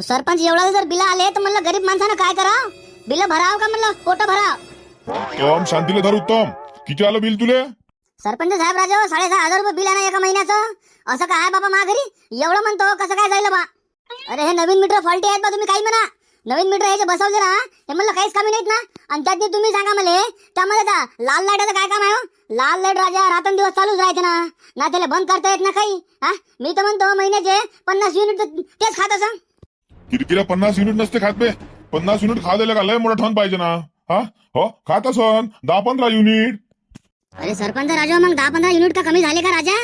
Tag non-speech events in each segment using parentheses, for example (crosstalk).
अहो सरपंच एवढा जर बिल आले तर म्हणलं गरीब माणसानं काय करा बिल भराव का म्हणलं? पोट भराव? उत्तम शांतीला धर उत्तम. किती आलं बिल तुले? सरपंच साहेब राजा साडेसहा हजार रुपये बिल आहे ना एका महिन्याचं? असं काय आहे बाबा मा घरी? एवढं म्हणतो कसं काय जाईल बा? अरे हे नवीन मीटर फॉल्टी आहेत बा तुम्ही काही म्हणा. नवीन मीटर जे बसवले ना हे म्हणलं काहीच कमी नाहीत ना? आणि त्यात तुम्ही सांगा मला त्यामध्ये त्या लाल लाईटाचं काय काम आहे हो? लाल लाइट राजा रात्रंदिवस चालूच राहायचे ना. ना त्याला बंद करता येत ना काही हा? मी तर म्हणतो महिन्याचे पन्नास युनिट तेच खात असं. किरकिरा पन्नास युनिट नसते खात बे. पन्नास युनिट खा दिले का? लय मोठा ठण पाहिजे ना. हा? हो? खात असन. दहा पंधरा युनिट. अरे सरपंच राजा मग दहा पंधरा युनिट का कमी झाले का राजा?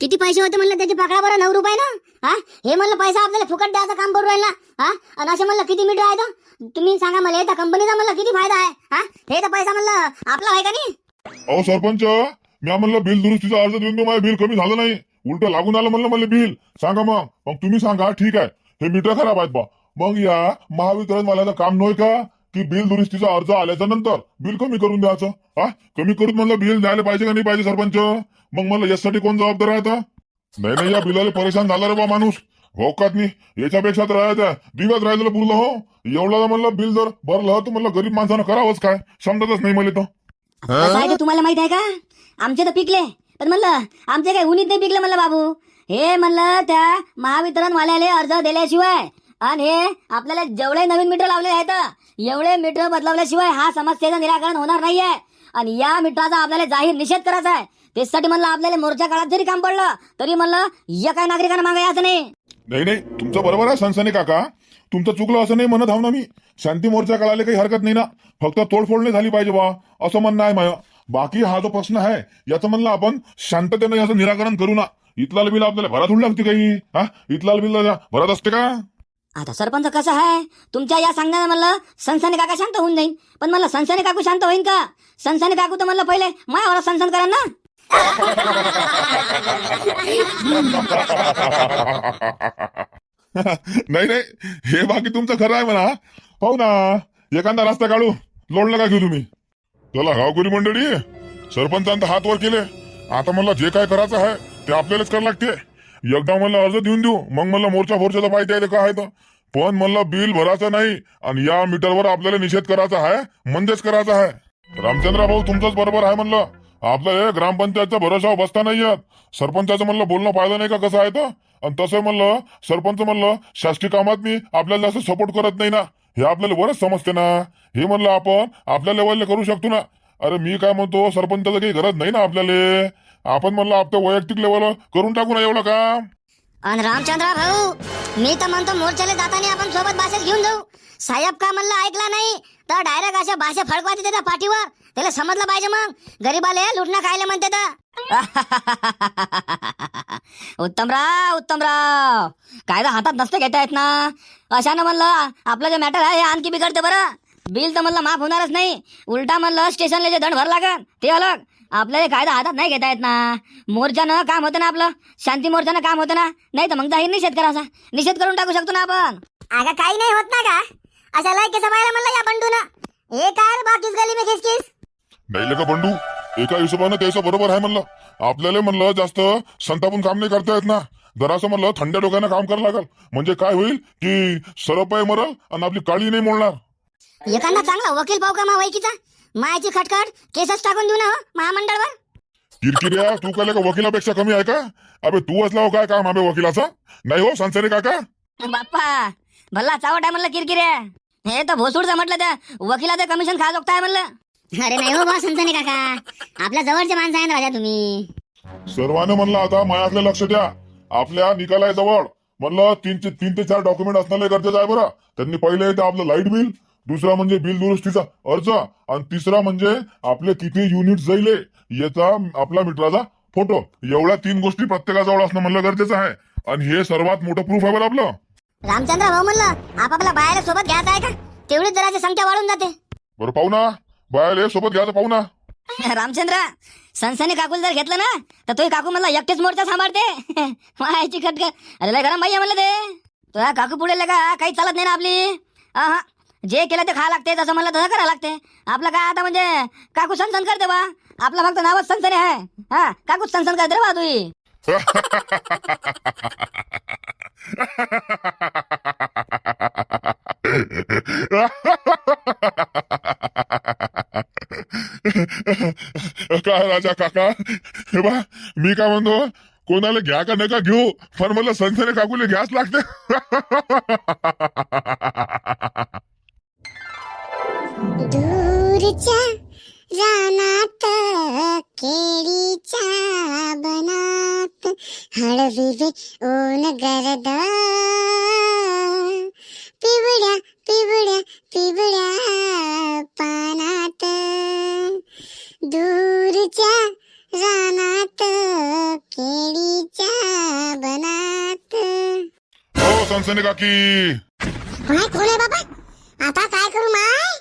किती पैसे होते म्हणलं त्याची पकडा बरं नऊ रुपये ना? हा? हे म्हणलं पैसा आपल्याला फुकट द्यायचं काम करू राहिला. हा? आणि असे म्हणलं किती मीटर आहे तर तुम्ही सांगा मला त्या कंपनीचा म्हणलं किती फायदा आहे हा? हे तर पैसा म्हणलं आपला आहे का नाही? अहो सरपंच मी म्हणलं बिल दुरुस्तीचा अर्ज देऊन देऊ, माझं बिल कमी झालं नाही. उलट लागून आलं म्हणलं मला बिल. सांगा मग. मग तुम्ही सांगा ठीक आहे. हे मीटर खराब आहेत बा. मग या महावितरण वाल्याचं काम नव्हे का? की बिल दुरुस्तीचा अर्ज आल्याच्यानंतर बिल कमी करून द्यायचं? हा? कमी करून म्हणलं बिल द्यायला पाहिजे का नाही पाहिजे सरपंच? मग म्हणलं यासाठी कोण जबाबदार आहे आता? नाही नाही या बिलाला परेशान झाला रे बा माणूस. हो का नाही याच्यापेक्षा तर राहायचं दिवस राहिलेलं पुरलं हो. एवढं म्हणलं बिल जर भरलं तर म्हणलं गरीब माणसानं करावंच काय? समजतच नाही मला तर तुम्हाला माहीत आहे का? आमचे तर पिकले. पण म्हणलं आमचे काही उन्हीत नाही पिकले म्हणलं बाबू. हे म्हणलं त्या महावितरण वाल्याले अर्ज दिल्याशिवाय. आणि हे आपल्याला जेवढे नवीन मीटर लावले आहेत एवढे मीटर बदलवल्याशिवाय हा समस्येचं निराकरण होणार नाहीये. आणि या मीटरचा आपल्याला जाहीर निषेध करायचा आहे. त्यासाठी म्हणलं आपल्याला मोर्चा काळात जरी काम पडलं तरी म्हणलं या काही नागरिकांना मागायचं नाही. नाही नाही तुमचं बरोबर आहे सनसने काका. तुमचं चुकलं असं नाही म्हणत आहो ना मी. शांती मोर्चा काढायला काही हरकत नाही ना. फक्त तोडफोड नाही झाली पाहिजे बा असं म्हणणं आहे माय बाकी हा जो प्रश्न आहे याचं म्हणलं आपण शांततेनं याचं निराकरण करू ना. इथला बिल आपल्याला भरा थोडी लागते काही? हा? इथला बिल भरत असते का? आता सरपंच कसं आहे? तुमच्या या सांगण्यानं म्हणलं सनसनी काका शांत होऊन जाईन. पण म्हणलं सनसनी काकू शांत होईन का? सनसनी काकू तर म्हणलं पहिले मायावर सनसन करा ना. नाही नाही. हे बाकी तुमचं खरं आहे म्हणा. पाहू ना. एखादा रस्ता काढू. लोडलं का घेऊ तुम्ही? चला गावकरी मंडळी सरपंचांत हात वर केले. आता मला जे काय करायचं आहे ते आपल्यालाच करावं लागते. एकदा मला अर्ज देऊन देऊ मग मला मोर्चा फोर्चाचा पाहिजे आहे का काय आहे तर. पण मला बिल भरायचं नाही आणि या मीटरवर आपल्याला निषेध करायचा आहे म्हणजेच करायचा आहे. रामचंद्र भाऊ तुमचंच बरोबर आहे म्हणलं. आपलं हे ग्रामपंचायतचा भरोसा बसता नाही येत सरपंचाचं म्हणलं बोलणं पाहिलं नाही का कसं आहे तर? आणि तसं म्हणलं सरपंच म्हणलं शासकीय कामात मी आपल्याला जास्त सपोर्ट करत नाही ना. हे आपल्याला बरंच समजते ना. हे म्हणलं आपण आपल्या लेवलला करू शकतो ना. अरे मी काय म्हणतो सरपंचाचं काही गरज नाही ना आपल्याला. आपण म्हणलं आपलं वैयक्तिक लेवलवर करून टाकू ना एवढं का आणि रामचंद्र भाऊ मी तर म्हणतो मोर्चाला जाताना आपण सोबत भाषेत घेऊन जाऊ. साहेब का म्हणलं ऐकला नाही? तर डायरेक्ट अशा भाषा फडकवायची त्याच्या पाठीवर. त्याला समजलं पाहिजे मग. गरीबाले लुटणं खायला म्हणते तर. (laughs) उत्तमराव उत्तमराव. कायदा हातात नसते घेता येत ना. अशानं म्हणलं आपलं जे मॅटर आहे हे आणखी बिघडते बरं. बिल तर म्हणलं माफ होणारच नाही. उलटा म्हणलं स्टेशनला जे दंड भर लागन ते अलग. आपल्याला कायदा हातात नाही घेता येत ना. मोर्चानं काम होतं ना आपलं. शांती मोर्चानं काम होतं ना. नाही तर मग जाहीर निषेध करायचा निषेध करून टाकू शकतो ना आपण. अगं काही नाही होत ना का? अशा लायकीचं पाहायला म्हणलं या बंडून. हे काय बाकीच गली में खिसखिस? नाही का बंडू? एका हिशोबानं त्याचं बरोबर आहे म्हणलं. आपल्याला म्हणलं जास्त संतापून काम नाही करता येत ना. जरासं म्हणलं थंड्या डोक्यानं काम करावं लागल. म्हणजे काय होईल? की सरपाय मरल आणि आपली काळी नाही मोडणार. एखादा चांगला वकील पाहू का मा वैकीचा? मायाची खटखट केसच टाकून देऊ ना हो महामंडळवर? किरकिऱ्या तू काय का वकिलापेक्षा कमी आहे का? अबे तू असला हो काय काम आबे वकिलाचा? नाही हो संसारी काका? बाप्पा भल्ला चावट आहे म्हणलं किरकिरे हे तर भोसूडचं म्हटलं त्या वकिलाचं कमिशन खा जोगताय म्हणलं. अरे नाही हो बा संसाने काका. आपल्या जवळचे माणसं आहे ना राजा तुम्ही. सर्वांनी म्हणलं आता मायातलं लक्ष द्या. आपल्या निकालाजवळ म्हणलं तीन ते तीन ते चार डॉक्युमेंट असणं गरजेचं आहे बरं. त्यांनी पहिले आपलं लाइट बिल दुसरा म्हणजे बिल दुरुस्तीचा अर्ज आणि तिसरा म्हणजे आपले किती युनिट जाईले याचा आपला मीटरचा फोटो. एवढ्या तीन गोष्टी प्रत्येकाजवळ असणं म्हणलं गरजेचं आहे. आणि हे सर्वात मोठं प्रूफ आहे बरं आपलं. रामचंद्र भाऊ म्हणलं आपापल्या बाहेर सोबत घ्यायचं आहे का? तेवढीच जराची संख्या वाढून जाते. बरं पाहू ना. बाहेर सोबत घ्यायचं पाहू ना. (laughs) रामचंद्र सनसनी काकूल जर घेतलं ना तर तो काकू म्हणला एकटेच मोर्चा सांभाळते. (laughs) मायाची खटक अरे लय गरम बाई म्हणलं ते. तुझ्या काकू पुढे का काही चालत नाही ना आपली. हा जे केलं ते खा लागते तसं म्हणलं तसं करा लागते. आपलं काय आता म्हणजे काकू सनसन करते बा. आपलं फक्त नावच सनसनी आहे. हा सनसन करते बा राजा काका? हे बा, मी काय म्हणतो, कोणाला घ्या का नका घेऊ? पण मला संसारे काकूले घ्याच लागते. दूरच्या रानात केळीच्या बनात हळविवे ऊन गरद. पिवळ्या पिवळ्या पिवळ्या पानात दूरच्या रानात केळीच्या बनात हो संसने काकी कोण आहे बाबा? आता काय करू माय?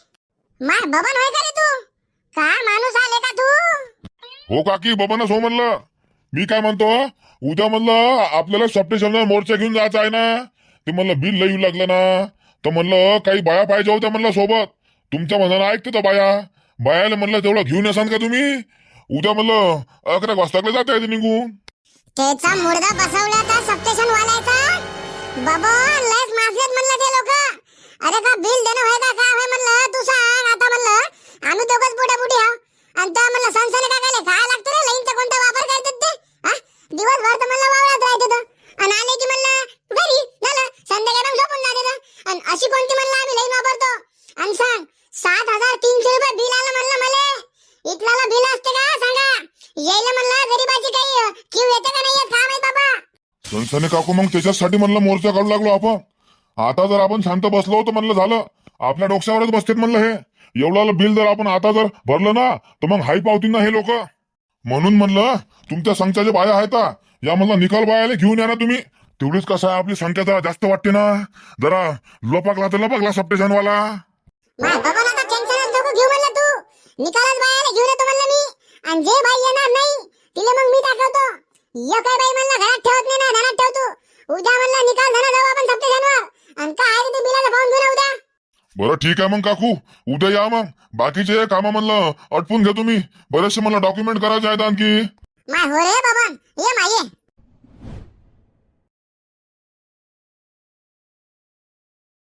माय बाबा नाही का रे तू? काय माणूस आले का तू? हो काकी बाबांना सो म्हणलं. मी काय म्हणतो उद्या म्हणलं आपल्याला सप्टेशनला मोर्चा घेऊन जायचं आहे ना. ते म्हणलं बिल लई लागलं ना. तर म्हणलं काही बाया पाहिजे होत्या म्हणलं सोबत. तुमच्या म्हणणं ऐकते तर बाया. बायाला म्हणलं तेवढं घेऊन येसान का तुम्ही? उद्या म्हणलं अकरा वाजता जाता येते निघून. त्याचा मुर्दा बसवला का सप्टेशन वालायचा. बाबा लस म्हणलं ते लोक. अरे का बिल देणं होय का? काय होय म्हणलं? तू सांग आता म्हणलं आम्ही दोघंच बुड्या बुडी हा आणि त्या म्हणलं संसाने काय काय काय लागतं रे लाईनचा कोणता वापर करतात ते? हा? दिवसभर तर म्हणलं वावरात राहते तर आणि आले की म्हणलं घरी झालं संध्याकाळी मग झोपून जाते तर आणि अशी कोणती म्हणलं आम्ही लाईन वापरतो आणि सांग सात हजार तीनशे रुपये बिल आलं म्हणलं मला. इथला बिल असते का? सांगा. यायला म्हणलं गरीबाची काही किव येते का नाही? येत काय माहीत बाबा. संसने काकू मग त्याच्यासाठी म्हणलं मोर्चा काढू लागलो आपण. आता जर आपण शांत बसलो तर म्हणलं झालं. आपल्या डोक्यावरच बसतेत म्हणलं हे. एवढं बिल जर आपण आता जर भरलं ना तर मग हाई पावतील ना हे लोक. म्हणून म्हणलं तुमच्या संख्या बाया आहेत या म्हणलं निकाल बायाला घेऊन या ना तुम्ही. तेवढीच कसं आहे आपली संख्या जरा जास्त वाटते ना. जरा लपकला तर लपकला सप्टेशनवाला. माय निकालच बायाला घेऊन येतो म्हणलं मी. आणि जे बाई येणार नाही तिला मग मी दाखवतो. एक बाई म्हणलं घरात ठेवत नाही ना घरात ठेवतो. उद्या म्हणलं निकाल झाला जाऊ आपण सप्टेशनवर. आणि काय आहे ते बिलाला पाहून घेऊन उद्या बरं ठीक आहे मग काकू. उद्या या मग. बाकीचे काम म्हणलं अटपून घ्या तुम्ही. बरेचसे मला डॉक्युमेंट करायचे आहेत आणखी. माय हो रे बाबा. ये माय. ये